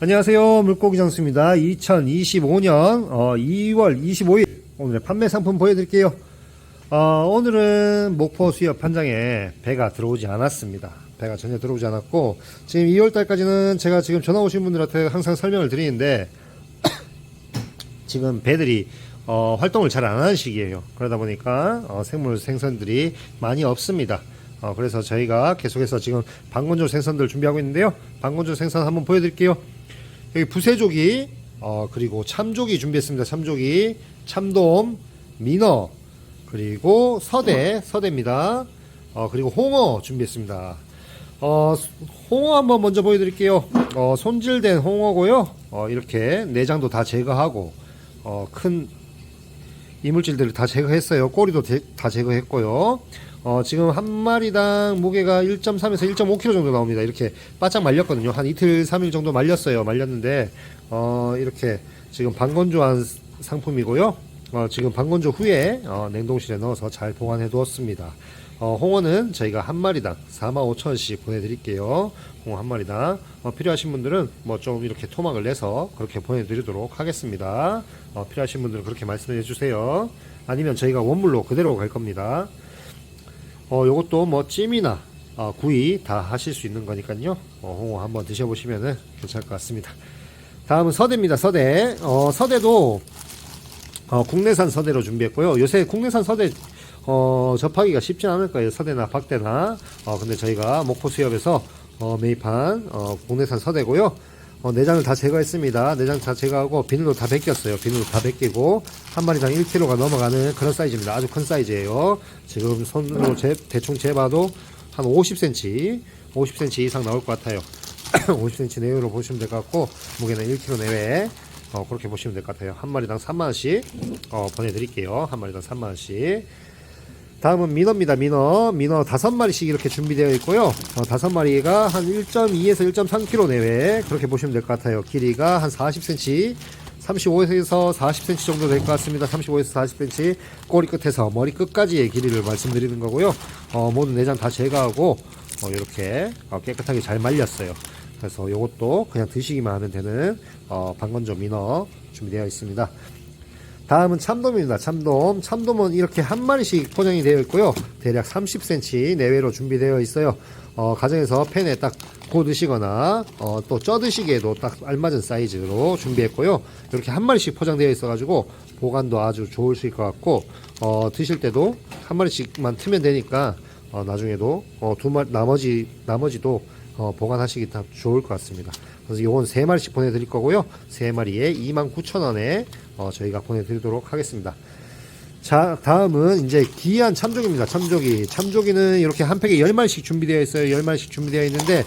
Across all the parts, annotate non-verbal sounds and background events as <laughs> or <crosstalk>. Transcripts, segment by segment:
안녕하세요. 물고기 장수입니다. 2025년 2월 25일 오늘의 판매 상품 보여드릴게요. 어, 오늘은 목포 수협 판장에 배가 들어오지 않았습니다. 배가 전혀 들어오지 않았고 지금 2월 달까지는 제가 지금 전화 오신 분들한테 항상 설명을 드리는데 <coughs> 지금 배들이 어, 활동을 잘 안 하는 시기예요. 그러다 보니까 어, 생물 생선들이 많이 없습니다. 어, 그래서 저희가 계속해서 지금 방건조 생선들 준비하고 있는데요. 방건조 생선 한번 보여드릴게요. 여기 부세조기 어, 그리고 참조기 준비했습니다. 참조기, 참돔, 민어 그리고 서대 서대입니다. 어, 그리고 홍어 준비했습니다. 어, 홍어 한번 먼저 보여드릴게요. 어, 손질된 홍어고요. 어, 이렇게 내장도 다 제거하고 어, 큰 이물질들을 다 제거했어요. 꼬리도 제- 다 제거했고요. 어, 지금 한 마리당 무게가 1.3에서 1.5kg 정도 나옵니다. 이렇게 바짝 말렸거든요. 한 이틀, 3일 정도 말렸어요. 말렸는데, 어, 이렇게 지금 방건조한 상품이고요. 어, 지금 방건조 후에 어, 냉동실에 넣어서 잘 보관해 두었습니다. 어, 홍어는 저희가 한 마리당 45,000원씩 보내드릴게요. 홍어 한 마리당. 어, 필요하신 분들은 뭐 좀 이렇게 토막을 내서 그렇게 보내드리도록 하겠습니다. 어, 필요하신 분들은 그렇게 말씀해 주세요. 아니면 저희가 원물로 그대로 갈 겁니다. 어, 요것도 뭐 찜이나 어, 구이 다 하실 수 있는 거니까요. 어, 홍어 한번 드셔보시면은 괜찮을 것 같습니다. 다음은 서대입니다. 서대. 어, 서대도 어, 국내산 서대로 준비했고요. 요새 국내산 서대 어, 접하기가 쉽진 않을 거예요. 서대나 박대나. 어, 근데 저희가 목포 수협에서 어, 매입한 어, 국내산 서대고요. 어, 내장을 다 제거했습니다. 내장 다 제거하고 비늘도 다 벗겼어요. 비늘도 다 벗기고 한 마리당 1kg가 넘어가는 그런 사이즈입니다. 아주 큰 사이즈예요. 지금 손으로 재, 대충 재봐도 한 50cm, 50cm 이상 나올 것 같아요. <clears throat> 50cm 내외로 보시면 될 것 같고 무게는 1kg 내외 어, 그렇게 보시면 될 것 같아요. 한 마리당 3만원씩 어, 보내드릴게요. 한 마리당 3만원씩. 다음은 민어입니다. 민어. 민어 다섯 마리씩 이렇게 준비되어 있고요. 어, 다섯 마리가 한 1.2에서 1.3kg 내외 그렇게 보시면 될 것 같아요. 길이가 한 40cm, 35에서 40cm 정도 될 것 같습니다. 35에서 40cm 꼬리 끝에서 머리 끝까지의 길이를 말씀드리는 거고요. 어, 모든 내장 다 제거하고 어, 이렇게 어, 깨끗하게 잘 말렸어요. 그래서 이것도 그냥 드시기만 하면 되는 어, 방건조 민어 준비되어 있습니다. 다음은 참돔입니다. 참돔. 참돔은 이렇게 한 마리씩 포장이 되어 있고요. 대략 30cm 내외로 준비되어 있어요. 어, 가정에서 팬에 딱 구워 드시거나 어, 또 쪄 드시기에도 딱 알맞은 사이즈로 준비했고요. 이렇게 한 마리씩 포장되어 있어가지고 보관도 아주 좋으실 것 같고 어, 드실 때도 한 마리씩만 트면 되니까 어, 나중에도 어, 두 마리 나머지 나머지도 어, 보관하시기 다 좋을 것 같습니다. 그래서 요건 세 마리씩 보내드릴 거고요. 세 마리에 29,000원에 어, 저희가 보내드리도록 하겠습니다. 자, 다음은 이제 귀한 참조기입니다. 참조기. 참조기는 이렇게 한 팩에 10마리씩 준비되어 있어요. 10마리씩 준비되어 있는데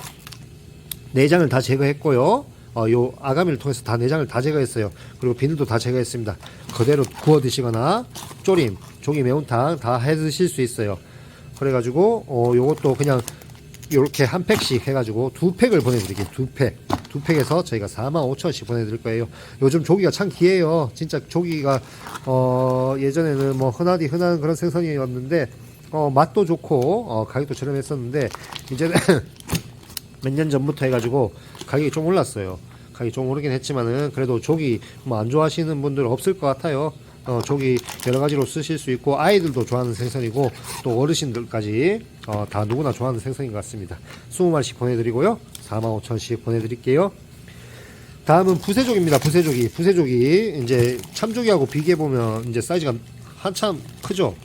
내장을 다 제거했고요. 어, 요 아가미를 통해서 다 내장을 다 제거했어요. 그리고 비늘도 다 제거했습니다. 그대로 구워 드시거나 조림, 조기 매운탕 다 해 드실 수 있어요. 그래가지고 어, 요것도 그냥 요렇게 한 팩씩 해가지고 두 팩을 보내드릴게요. 두 팩. 두 팩에서 저희가 45,000원씩 보내드릴 거예요. 요즘 조기가 참 귀해요. 진짜 조기가, 어, 예전에는 뭐 흔하디 흔한 그런 생선이었는데, 어, 맛도 좋고, 어, 가격도 저렴했었는데, 이제는 <laughs> 몇 년 전부터 해가지고 가격이 좀 올랐어요. 가격이 좀 오르긴 했지만은 그래도 조기 뭐 안 좋아하시는 분들 없을 것 같아요. 어, 조기 여러 가지로 쓰실 수 있고 아이들도 좋아하는 생선이고 또 어르신들까지 어, 다 누구나 좋아하는 생선인 것 같습니다. 20마리씩 보내드리고요. 45,000원씩 보내드릴게요. 다음은 부세족입니다. 부세족이 부세족이 이제 참조기하고 비교해 보면 이제 사이즈가 한참 크죠.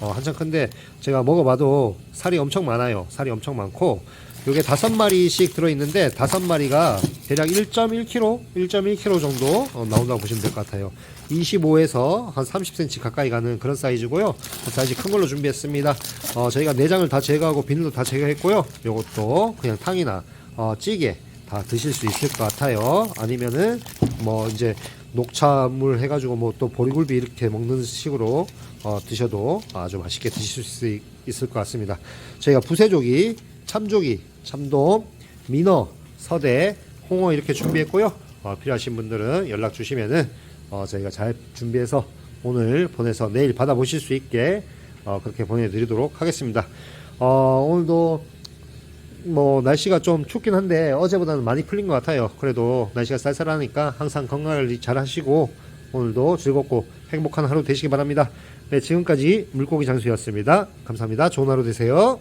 어, 한참 큰데 제가 먹어봐도 살이 엄청 많아요. 살이 엄청 많고 요게 다섯 마리씩 들어있는데 다섯 마리가 대략 1.1kg, 1.1kg 정도 어, 나온다고 보시면 될 것 같아요. 25에서 한 30cm 가까이 가는 그런 사이즈고요. 그 사이즈 큰 걸로 준비했습니다. 어, 저희가 내장을 다 제거하고 비늘도 다 제거했고요. 요것도 그냥 탕이나 어, 찌개 다 드실 수 있을 것 같아요. 아니면은 뭐 이제 녹차물 해가지고 뭐 또 보리굴비 이렇게 먹는 식으로 어, 드셔도 아주 맛있게 드실 수 있- 있을 것 같습니다. 저희가 부세조기, 참조기, 참돔, 민어, 서대, 홍어 이렇게 준비했고요. 어, 필요하신 분들은 연락 주시면은 어, 저희가 잘 준비해서 오늘 보내서 내일 받아보실 수 있게 어, 그렇게 보내드리도록 하겠습니다. 어, 오늘도 뭐 날씨가 좀 춥긴 한데 어제보다는 많이 풀린 것 같아요. 그래도 날씨가 쌀쌀하니까 항상 건강을 잘 하시고 오늘도 즐겁고 행복한 하루 되시기 바랍니다. 네, 지금까지 물고기 장수였습니다. 감사합니다. 좋은 하루 되세요.